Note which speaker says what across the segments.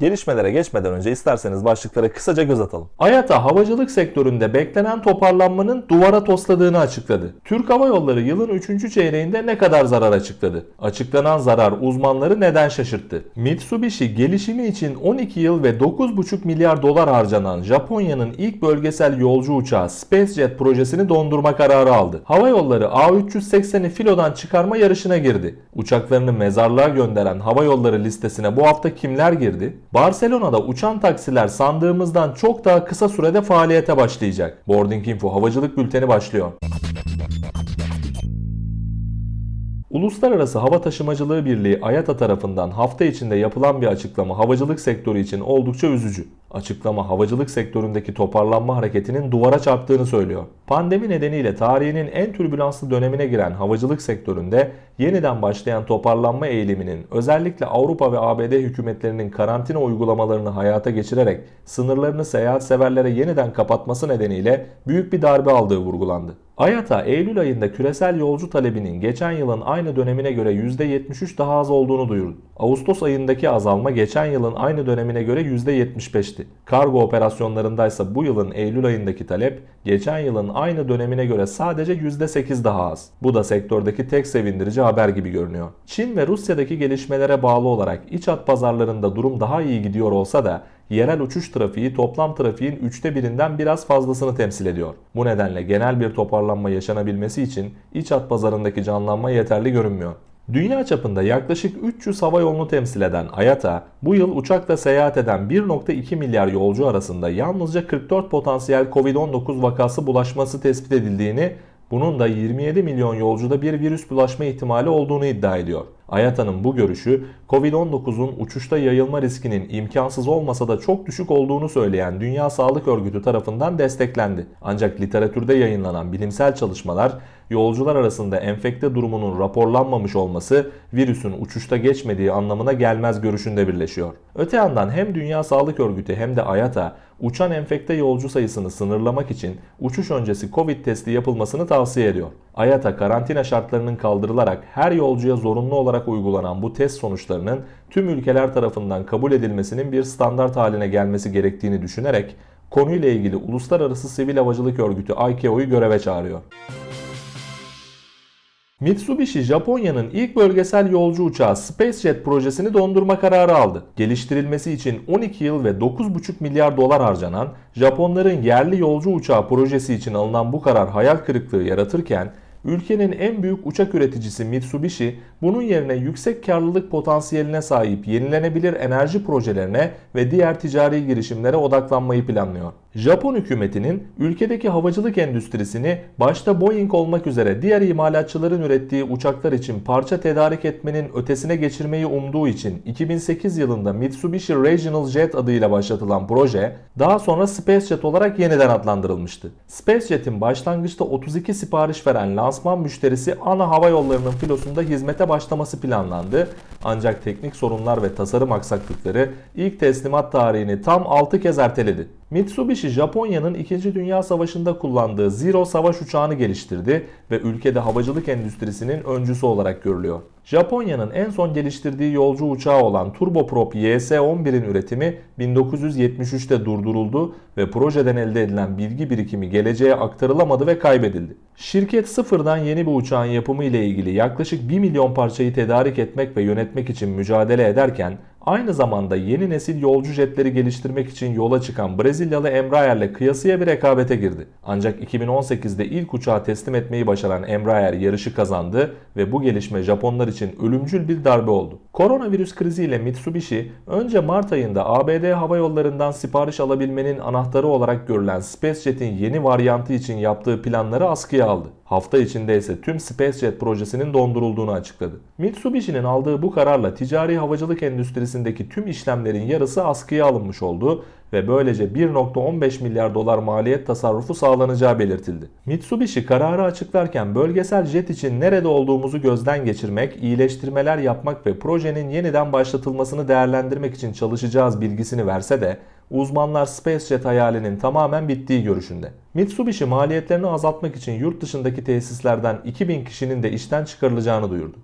Speaker 1: Gelişmelere geçmeden önce isterseniz başlıklara kısaca göz atalım.
Speaker 2: IATA havacılık sektöründe beklenen toparlanmanın duvara tosladığını açıkladı. Türk Hava Yolları yılın 3. çeyreğinde ne kadar zarar açıkladı? Açıklanan zarar uzmanları neden şaşırttı? Mitsubishi gelişimi için 12 yıl ve 9,5 milyar dolar harcanan Japonya'nın ilk bölgesel yolcu uçağı SpaceJet projesini dondurma kararı aldı. Hava Yolları A380'i filodan çıkarma yarışına girdi. Uçaklarını mezarlığa gönderen hava yolları listesine bu hafta kimler girdi? Barcelona'da uçan taksiler sandığımızdan çok daha kısa sürede faaliyete başlayacak. Boarding Info havacılık bülteni başlıyor. Uluslararası Hava Taşımacılığı Birliği IATA tarafından hafta içinde yapılan bir açıklama havacılık sektörü için oldukça üzücü. Açıklama havacılık sektöründeki toparlanma hareketinin duvara çarptığını söylüyor. Pandemi nedeniyle tarihinin en türbülanslı dönemine giren havacılık sektöründe yeniden başlayan toparlanma eğiliminin özellikle Avrupa ve ABD hükümetlerinin karantina uygulamalarını hayata geçirerek sınırlarını seyahat severlere yeniden kapatması nedeniyle büyük bir darbe aldığı vurgulandı. IATA Eylül ayında küresel yolcu talebinin geçen yılın aynı dönemine göre %73 daha az olduğunu duyurdu. Ağustos ayındaki azalma geçen yılın aynı dönemine göre %75'ti. Kargo operasyonlarındaysa bu yılın Eylül ayındaki talep geçen yılın aynı dönemine göre sadece %8 daha az. Bu da sektördeki tek sevindirici haber gibi görünüyor. Çin ve Rusya'daki gelişmelere bağlı olarak iç hat pazarlarında durum daha iyi gidiyor olsa da yerel uçuş trafiği toplam trafiğin üçte birinden biraz fazlasını temsil ediyor. Bu nedenle genel bir toparlanma yaşanabilmesi için iç hat pazarındaki canlanma yeterli görünmüyor. Dünya çapında yaklaşık 300 hava yolunu temsil eden IATA, bu yıl uçakla seyahat eden 1.2 milyar yolcu arasında yalnızca 44 potansiyel Covid-19 vakası bulaşması tespit edildiğini, bunun da 27 milyon yolcuda bir virüs bulaşma ihtimali olduğunu iddia ediyor. IATA'nın bu görüşü Covid-19'un uçuşta yayılma riskinin imkansız olmasa da çok düşük olduğunu söyleyen Dünya Sağlık Örgütü tarafından desteklendi. Ancak literatürde yayınlanan bilimsel çalışmalar yolcular arasında enfekte durumunun raporlanmamış olması virüsün uçuşta geçmediği anlamına gelmez görüşünde birleşiyor. Öte yandan hem Dünya Sağlık Örgütü hem de IATA uçan enfekte yolcu sayısını sınırlamak için uçuş öncesi Covid testi yapılmasını tavsiye ediyor. IATA karantina şartlarının kaldırılarak her yolcuya zorunlu olarak uygulanan bu test sonuçlarının tüm ülkeler tarafından kabul edilmesinin bir standart haline gelmesi gerektiğini düşünerek konuyla ilgili Uluslararası Sivil Havacılık Örgütü ICAO'yu göreve çağırıyor. Mitsubishi Japonya'nın ilk bölgesel yolcu uçağı SpaceJet projesini dondurma kararı aldı. Geliştirilmesi için 12 yıl ve 9,5 milyar dolar harcanan Japonların yerli yolcu uçağı projesi için alınan bu karar hayal kırıklığı yaratırken ülkenin en büyük uçak üreticisi Mitsubishi bunun yerine yüksek karlılık potansiyeline sahip yenilenebilir enerji projelerine ve diğer ticari girişimlere odaklanmayı planlıyor. Japon hükümetinin ülkedeki havacılık endüstrisini başta Boeing olmak üzere diğer imalatçıların ürettiği uçaklar için parça tedarik etmenin ötesine geçirmeyi umduğu için 2008 yılında Mitsubishi Regional Jet adıyla başlatılan proje daha sonra SpaceJet olarak yeniden adlandırılmıştı. SpaceJet'in başlangıçta 32 sipariş veren lansman müşterisi ana hava yollarının filosunda hizmete başlaması planlandı. Ancak teknik sorunlar ve tasarım aksaklıkları ilk teslimat tarihini tam 6 kez erteledi. Mitsubishi Japonya'nın 2. Dünya Savaşı'nda kullandığı Zero savaş uçağını geliştirdi ve ülkede havacılık endüstrisinin öncüsü olarak görülüyor. Japonya'nın en son geliştirdiği yolcu uçağı olan Turboprop YS-11'in üretimi 1973'te durduruldu ve projeden elde edilen bilgi birikimi geleceğe aktarılamadı ve kaybedildi. Şirket sıfırdan yeni bir uçağın yapımı ile ilgili yaklaşık 1 milyon parçayı tedarik etmek ve yönetmek için mücadele ederken Aynı zamanda yeni nesil yolcu jetleri geliştirmek için yola çıkan Brezilyalı Embraer'le kıyasıya bir rekabete girdi. Ancak 2018'de ilk uçağı teslim etmeyi başaran Embraer yarışı kazandı ve bu gelişme Japonlar için ölümcül bir darbe oldu. Koronavirüs kriziyle Mitsubishi önce Mart ayında ABD hava yollarından sipariş alabilmenin anahtarı olarak görülen SpaceJet'in yeni varyantı için yaptığı planları askıya aldı. Hafta içinde ise tüm SpaceJet projesinin dondurulduğunu açıkladı. Mitsubishi'nin aldığı bu kararla ticari havacılık endüstrisindeki tüm işlemlerin yarısı askıya alınmış oldu ve böylece 1.15 milyar dolar maliyet tasarrufu sağlanacağı belirtildi. Mitsubishi kararı açıklarken bölgesel jet için nerede olduğumuzu gözden geçirmek, iyileştirmeler yapmak ve projenin yeniden başlatılmasını değerlendirmek için çalışacağız bilgisini verse de uzmanlar SpaceJet hayalinin tamamen bittiği görüşünde. Mitsubishi maliyetlerini azaltmak için yurt dışındaki tesislerden 2000 kişinin de işten çıkarılacağını duyurdu.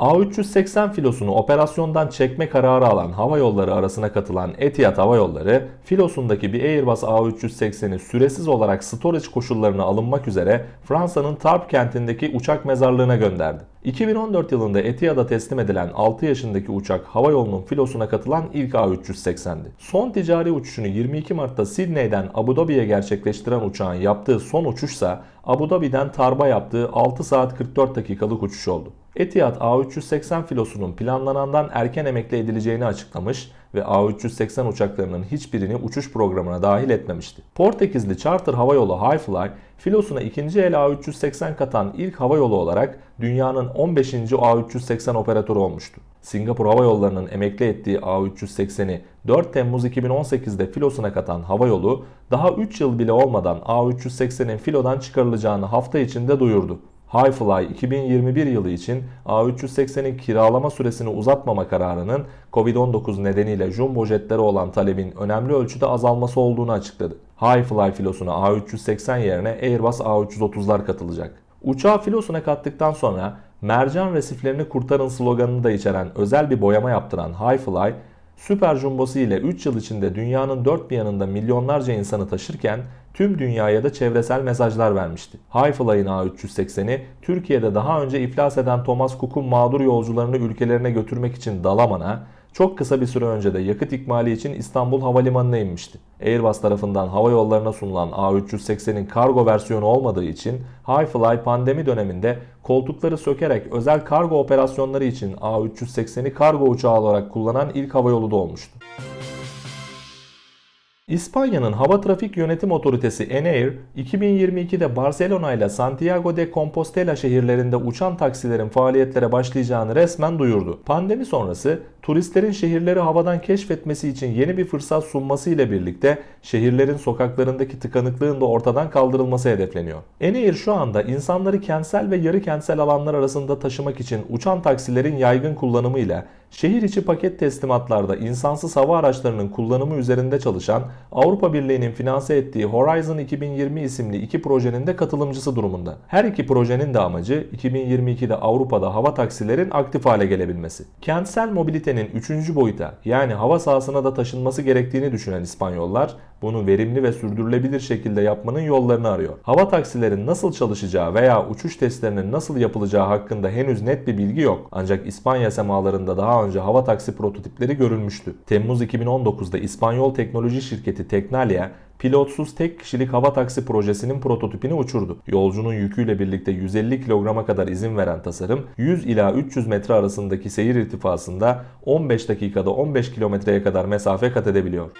Speaker 2: A380 filosunu operasyondan çekme kararı alan hava yolları arasına katılan Etihad Hava Yolları, filosundaki bir Airbus A380'i süresiz olarak storage koşullarına alınmak üzere Fransa'nın Tarbes kentindeki uçak mezarlığına gönderdi. 2014 yılında Etihad'a teslim edilen 6 yaşındaki uçak hava yolunun filosuna katılan ilk A380'di. Son ticari uçuşunu 22 Mart'ta Sydney'den Abu Dhabi'ye gerçekleştiren uçağın yaptığı son uçuşsa Abu Dhabi'den Tarbes'a yaptığı 6 saat 44 dakikalık uçuş oldu. Etihad A380 filosunun planlanandan erken emekli edileceğini açıklamış ve A380 uçaklarının hiçbirini uçuş programına dahil etmemişti. Portekizli charter havayolu Highfly, filosuna ikinci el A380 katan ilk havayolu olarak dünyanın 15. A380 operatörü olmuştu. Singapur Hava Yolları'nın emekli ettiği A380'i 4 Temmuz 2018'de filosuna katan havayolu daha 3 yıl bile olmadan A380'in filodan çıkarılacağını hafta içinde duyurdu. Highfly 2021 yılı için A380'in kiralama süresini uzatmama kararının Covid-19 nedeniyle jumbo jetlere olan talebin önemli ölçüde azalması olduğunu açıkladı. Highfly filosuna A380 yerine Airbus A330'lar katılacak. Uçağı filosuna kattıktan sonra mercan resiflerini kurtarın sloganını da içeren özel bir boyama yaptıran Highfly, Süper Jumbo'su ile 3 yıl içinde dünyanın dört bir yanında milyonlarca insanı taşırken tüm dünyaya da çevresel mesajlar vermişti. Highfly'ın A380'i Türkiye'de daha önce iflas eden Thomas Cook'un mağdur yolcularını ülkelerine götürmek için Dalaman'a, çok kısa bir süre önce de yakıt ikmali için İstanbul Havalimanı'na inmişti. Airbus tarafından hava yollarına sunulan A380'in kargo versiyonu olmadığı için Highfly pandemi döneminde koltukları sökerek özel kargo operasyonları için A380'i kargo uçağı olarak kullanan ilk havayolu da olmuştu. İspanya'nın Hava Trafik Yönetim Otoritesi ENAIR, 2022'de Barcelona ile Santiago de Compostela şehirlerinde uçan taksilerin faaliyetlere başlayacağını resmen duyurdu. Pandemi sonrası turistlerin şehirleri havadan keşfetmesi için yeni bir fırsat sunması ile birlikte şehirlerin sokaklarındaki tıkanıklığın da ortadan kaldırılması hedefleniyor. ENAIR şu anda insanları kentsel ve yarı kentsel alanlar arasında taşımak için uçan taksilerin yaygın kullanımıyla şehir içi paket teslimatlarda insansız hava araçlarının kullanımı üzerinde çalışan Avrupa Birliği'nin finanse ettiği Horizon 2020 isimli iki projenin de katılımcısı durumunda. Her iki projenin de amacı 2022'de Avrupa'da hava taksilerin aktif hale gelebilmesi. Kentsel mobilitenin üçüncü boyuta yani hava sahasına da taşınması gerektiğini düşünen İspanyollar bunu verimli ve sürdürülebilir şekilde yapmanın yollarını arıyor. Hava taksilerin nasıl çalışacağı veya uçuş testlerinin nasıl yapılacağı hakkında henüz net bir bilgi yok. Ancak İspanya semalarında daha önce hava taksi prototipleri görülmüştü. Temmuz 2019'da İspanyol teknoloji şirketi Tecnalia pilotsuz tek kişilik hava taksi projesinin prototipini uçurdu. Yolcunun yüküyle birlikte 150 kilograma kadar izin veren tasarım 100 ila 300 metre arasındaki seyir irtifasında 15 dakikada 15 kilometreye kadar mesafe kat edebiliyor.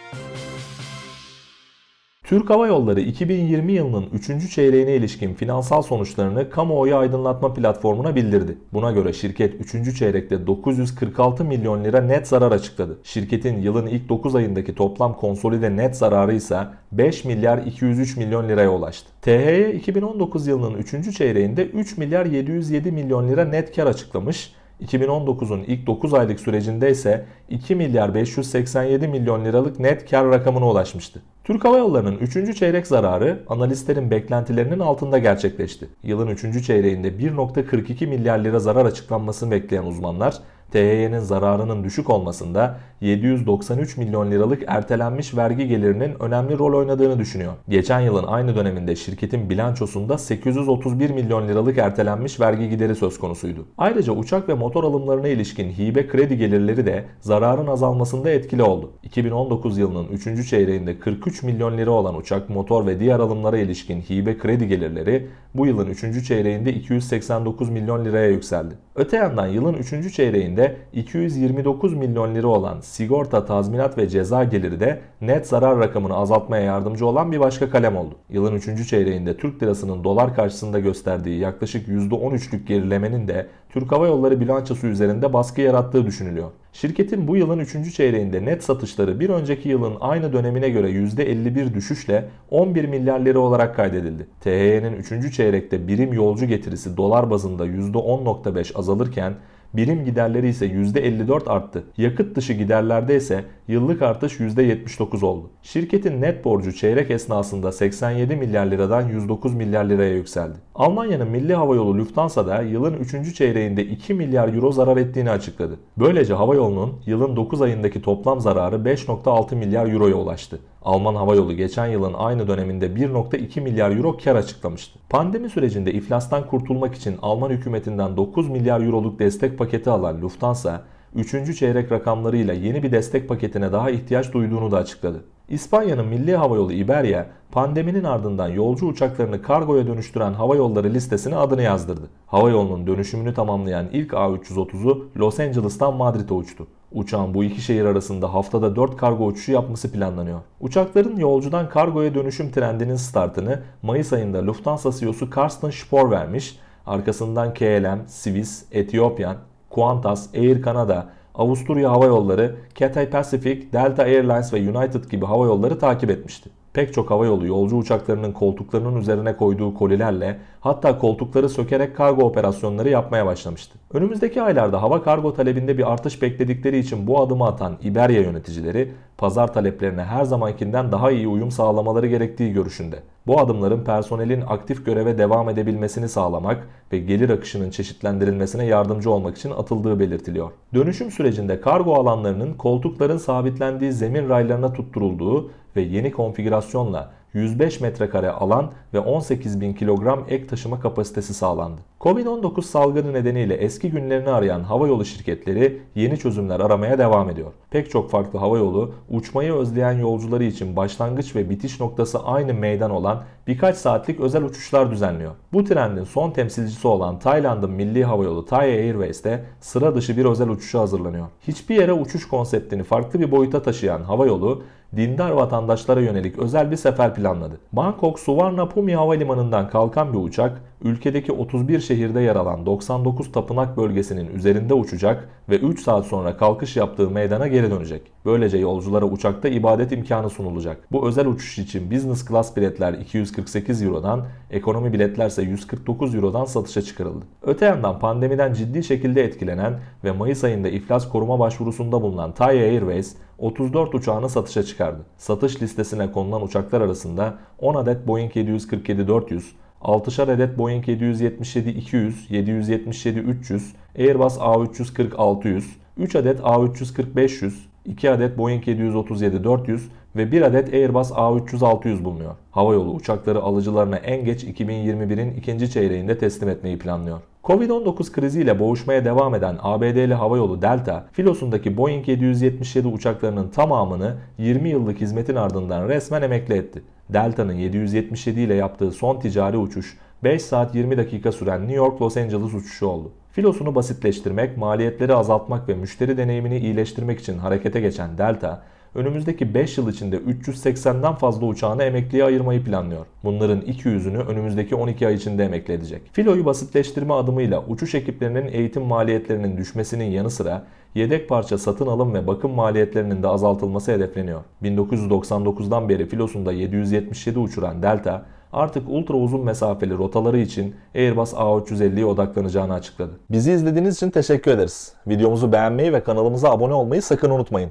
Speaker 2: Türk Hava Yolları 2020 yılının 3. çeyreğine ilişkin finansal sonuçlarını kamuoyu aydınlatma platformuna bildirdi. Buna göre şirket 3. çeyrekte 946 milyon lira net zarar açıkladı. Şirketin yılın ilk 9 ayındaki toplam konsolide net zararı ise 5 milyar 203 milyon liraya ulaştı. THY 2019 yılının 3. çeyreğinde 3 milyar 707 milyon lira net kar açıklamış 2019'un ilk 9 aylık sürecinde ise 2 milyar 587 milyon liralık net kar rakamına ulaşmıştı. Türk Hava Yolları'nın 3. çeyrek zararı analistlerin beklentilerinin altında gerçekleşti. Yılın 3. çeyreğinde 1.42 milyar lira zarar açıklanmasını bekleyen uzmanlar THY'nin zararının düşük olmasında 793 milyon liralık ertelenmiş vergi gelirinin önemli rol oynadığını düşünüyor. Geçen yılın aynı döneminde şirketin bilançosunda 831 milyon liralık ertelenmiş vergi gideri söz konusuydu. Ayrıca uçak ve motor alımlarına ilişkin hibe kredi gelirleri de zararın azalmasında etkili oldu. 2019 yılının 3. çeyreğinde 43 milyon lira olan uçak, motor ve diğer alımlara ilişkin hibe kredi gelirleri bu yılın 3. çeyreğinde 289 milyon liraya yükseldi. Öte yandan yılın 3. çeyreğinde 229 milyon lira olan sigorta, tazminat ve ceza geliri de net zarar rakamını azaltmaya yardımcı olan bir başka kalem oldu. Yılın 3. çeyreğinde Türk lirasının dolar karşısında gösterdiği yaklaşık %13'lük gerilemenin de Türk Hava Yolları bilançosu üzerinde baskı yarattığı düşünülüyor. Şirketin bu yılın 3. çeyreğinde net satışları bir önceki yılın aynı dönemine göre %51 düşüşle 11 milyar lira olarak kaydedildi. THY'nin 3. çeyrekte birim yolcu getirisi dolar bazında %10.5 azalırken Birim giderleri ise %54 arttı. Yakıt dışı giderlerde ise yıllık artış %79 oldu. Şirketin net borcu çeyrek esnasında 87 milyar liradan 109 milyar liraya yükseldi. Almanya'nın milli havayolu Lufthansa da yılın 3. çeyreğinde 2 milyar euro zarar ettiğini açıkladı. Böylece havayolunun yılın 9 ayındaki toplam zararı 5.6 milyar euroya ulaştı. Alman havayolu geçen yılın aynı döneminde 1.2 milyar euro kar açıklamıştı. Pandemi sürecinde iflastan kurtulmak için Alman hükümetinden 9 milyar euroluk destek paketi alan Lufthansa, 3. çeyrek rakamlarıyla yeni bir destek paketine daha ihtiyaç duyduğunu da açıkladı. İspanya'nın milli havayolu Iberia, pandeminin ardından yolcu uçaklarını kargoya dönüştüren havayolları listesine adını yazdırdı. Havayolunun dönüşümünü tamamlayan ilk A330'u Los Angeles'tan Madrid'e uçtu. Uçağın bu iki şehir arasında haftada 4 kargo uçuşu yapması planlanıyor. Uçakların yolcudan kargoya dönüşüm trendinin startını Mayıs ayında Lufthansa CEO'su Carsten Spohr vermiş, arkasından KLM, Swiss, Ethiopian, Qantas, Air Canada, Avusturya Hava Yolları, Cathay Pacific, Delta Airlines ve United gibi hava yolları takip etmişti. Pek çok havayolu yolcu uçaklarının koltuklarının üzerine koyduğu kolilerle hatta koltukları sökerek kargo operasyonları yapmaya başlamıştı. Önümüzdeki aylarda hava kargo talebinde bir artış bekledikleri için bu adımı atan Iberia yöneticileri pazar taleplerine her zamankinden daha iyi uyum sağlamaları gerektiği görüşünde. Bu adımların personelin aktif göreve devam edebilmesini sağlamak ve gelir akışının çeşitlendirilmesine yardımcı olmak için atıldığı belirtiliyor. Dönüşüm sürecinde kargo alanlarının koltukların sabitlendiği zemin raylarına tutturulduğu ve yeni konfigürasyonla 105 metrekare alan ve 18 bin kilogram ek taşıma kapasitesi sağlandı. Covid-19 salgını nedeniyle eski günlerini arayan havayolu şirketleri yeni çözümler aramaya devam ediyor. Pek çok farklı havayolu uçmayı özleyen yolcuları için başlangıç ve bitiş noktası aynı meydan olan birkaç saatlik özel uçuşlar düzenliyor. Bu trendin son temsilcisi olan Tayland'ın milli havayolu Thai Airways'te sıra dışı bir özel uçuşa hazırlanıyor. Hiçbir yere uçuş konseptini farklı bir boyuta taşıyan havayolu dindar vatandaşlara yönelik özel bir sefer planladı. Bangkok Suvarnabhumi Havalimanı'ndan kalkan bir uçak, ülkedeki 31 şehirde yer alan 99 tapınak bölgesinin üzerinde uçacak ve 3 saat sonra kalkış yaptığı meydana geri dönecek. Böylece yolculara uçakta ibadet imkanı sunulacak. Bu özel uçuş için business class biletler 248 Euro'dan, ekonomi biletler ise 149 Euro'dan satışa çıkarıldı. Öte yandan pandemiden ciddi şekilde etkilenen ve Mayıs ayında iflas koruma başvurusunda bulunan Thai Airways 34 uçağını satışa çıkardı. Satış listesine konulan uçaklar arasında 10 adet Boeing 747-400, 6'şar adet Boeing 777-200, 777-300, Airbus A340-600, 3 adet A340-500, 2 adet Boeing 737-400 ve 1 adet Airbus A300-600 bulunuyor. Havayolu uçakları alıcılarına en geç 2021'in ikinci çeyreğinde teslim etmeyi planlıyor. Covid-19 kriziyle boğuşmaya devam eden ABD'li havayolu Delta, filosundaki Boeing 777 uçaklarının tamamını 20 yıllık hizmetin ardından resmen emekli etti. Delta'nın 777 ile yaptığı son ticari uçuş 5 saat 20 dakika süren New York-Los Angeles uçuşu oldu. Filosunu basitleştirmek, maliyetleri azaltmak ve müşteri deneyimini iyileştirmek için harekete geçen Delta, önümüzdeki 5 yıl içinde 380'den fazla uçağını emekliye ayırmayı planlıyor. Bunların 200'ünü önümüzdeki 12 ay içinde emekli edecek. Filoyu basitleştirme adımıyla uçuş ekiplerinin eğitim maliyetlerinin düşmesinin yanı sıra yedek parça satın alım ve bakım maliyetlerinin de azaltılması hedefleniyor. 1999'dan beri filosunda 777 uçuran Delta, artık ultra uzun mesafeli rotaları için Airbus A350'ye odaklanacağını açıkladı.
Speaker 1: Bizi izlediğiniz için teşekkür ederiz. Videomuzu beğenmeyi ve kanalımıza abone olmayı sakın unutmayın.